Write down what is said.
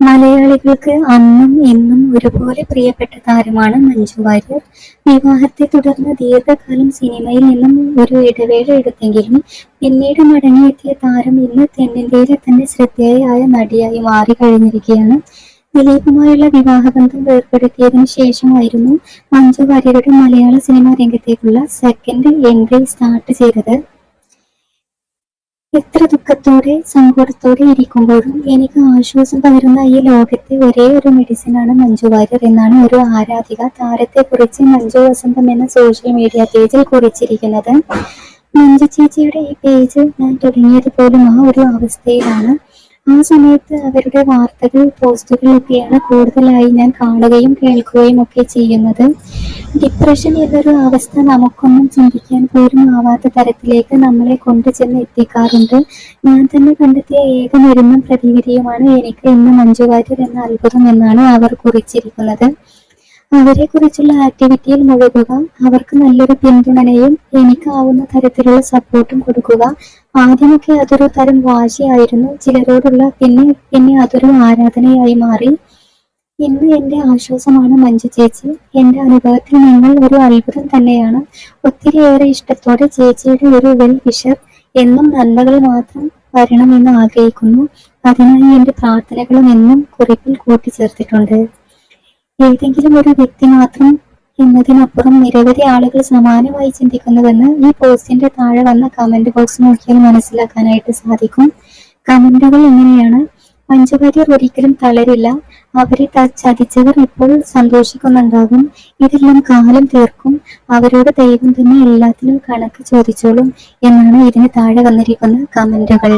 മലയാളികൾക്ക് അന്നും ഇന്നും ഒരുപോലെ പ്രിയപ്പെട്ട താരമാണ് മഞ്ജു വാര്യർ. വിവാഹത്തെ തുടർന്ന് ദീർഘകാലം സിനിമയിൽ നിന്നും ഒരു ഇടവേള എടുത്തെങ്കിലും പിന്നീട് മടങ്ങിയെത്തിയ താരം ഇന്ന് തെന്നിന്ത്യയിലെ തന്നെ ശ്രദ്ധേയയായ നടിയായി മാറി കഴിഞ്ഞിരിക്കുകയാണ് ദിലീപുമായുള്ള വിവാഹബന്ധം ഏർപ്പെടുത്തിയതിനു ശേഷമായിരുന്നു മഞ്ജു വാര്യരുടെ മലയാള സിനിമാ രംഗത്തേക്കുള്ള സെക്കൻഡ് എൻട്രി സ്റ്റാർട്ട് ചെയ്തത്. എത്ര ദുഃഖത്തോടെ സങ്കടത്തോടെ ഇരിക്കുമ്പോഴും എനിക്ക് ആശ്വാസം പകരുന്ന ഈ ലോകത്തെ ഒരേ ഒരു മെഡിസിനാണ് മഞ്ജു വാര്യർ എന്നാണ് ഒരു ആരാധിക താരത്തെ കുറിച്ച് മഞ്ജു വസന്തം എന്ന സോഷ്യൽ മീഡിയ പേജിൽ കുറിച്ചിരിക്കുന്നത്. മഞ്ജു ചേച്ചിയുടെ ഈ പേജ് ഞാൻ തുടങ്ങിയത് പോലും ആ ഒരു അവസ്ഥയിലാണ്. ആ സമയത്ത് അവരുടെ വാർത്തകൾ പോസ്റ്റുകളൊക്കെയാണ് കൂടുതലായി ഞാൻ കാണുകയും കേൾക്കുകയും ഒക്കെ ചെയ്യുന്നത്. ഡിപ്രഷൻ എന്നൊരു അവസ്ഥ നമുക്കൊന്നും ചിന്തിക്കാൻ പോലും ആവാത്ത തരത്തിലേക്ക് നമ്മളെ കൊണ്ടുചെന്ന് എത്തിക്കാറുണ്ട്. ഞാൻ തന്നെ കണ്ടെത്തിയ ഏക മരുന്നും പ്രതിവിധിയുമാണ് എനിക്ക് ഇന്ന് മഞ്ജുവാര്യർ എന്ന അത്ഭുതം എന്നാണ് അവർ കുറിച്ചിരിക്കുന്നത്. അവരെ കുറിച്ചുള്ള ആക്ടിവിറ്റിയിൽ മുഴുകുക അവർക്ക് നല്ലൊരു പിന്തുണനയും എനിക്കാവുന്ന തരത്തിലുള്ള സപ്പോർട്ടും കൊടുക്കുക. ആദ്യമൊക്കെ അതൊരു തരം വാശിയായിരുന്നു. ചിലരോടുള്ള പിന്നെ പിന്നെ അതൊരു ആരാധനയായി മാറി. ഇന്ന് എന്റെ ആശ്വാസമാണ് മഞ്ജു ചേച്ചി. എന്റെ അനുഭവത്തിൽ നിങ്ങൾ ഒരു അത്ഭുതം തന്നെയാണ്. ഒത്തിരിയേറെ ഇഷ്ടത്തോടെ ചേച്ചിയുടെ ഒരു വെൽ വിഷർ എന്നും നന്മകൾ മാത്രം വരണമെന്ന് ആഗ്രഹിക്കുന്നു. അതിനായി എന്റെ പ്രാർത്ഥനകളും എന്നും കുറിപ്പിൽ കൂട്ടിച്ചേർത്തിട്ടുണ്ട്. ഏതെങ്കിലും ഒരു വ്യക്തി മാത്രം എന്നതിനപ്പുറം നിരവധി ആളുകൾ സമാനമായി ചിന്തിക്കുന്നുവെന്ന് ഈ പോസ്റ്റിന്റെ താഴെ വന്ന കമന്റ് ബോക്സ് നോക്കിയാൽ മനസ്സിലാക്കാനായിട്ട് സാധിക്കും. കമന്റുകൾ ഇങ്ങനെയാണ് പഞ്ചവര്യർ ഒരിക്കലും തളരില്ല. അവരെ ചതിച്ചവർ ഇപ്പോൾ സന്തോഷിക്കുന്നുണ്ടാകും. ഇതെല്ലാം കാലം തീർക്കും. അവരോട് ദൈവം തന്നെ എല്ലാത്തിനും കണക്ക് ചോദിച്ചോളും എന്നാണ് ഇതിന് താഴെ വന്നിരിക്കുന്ന കമന്റുകൾ.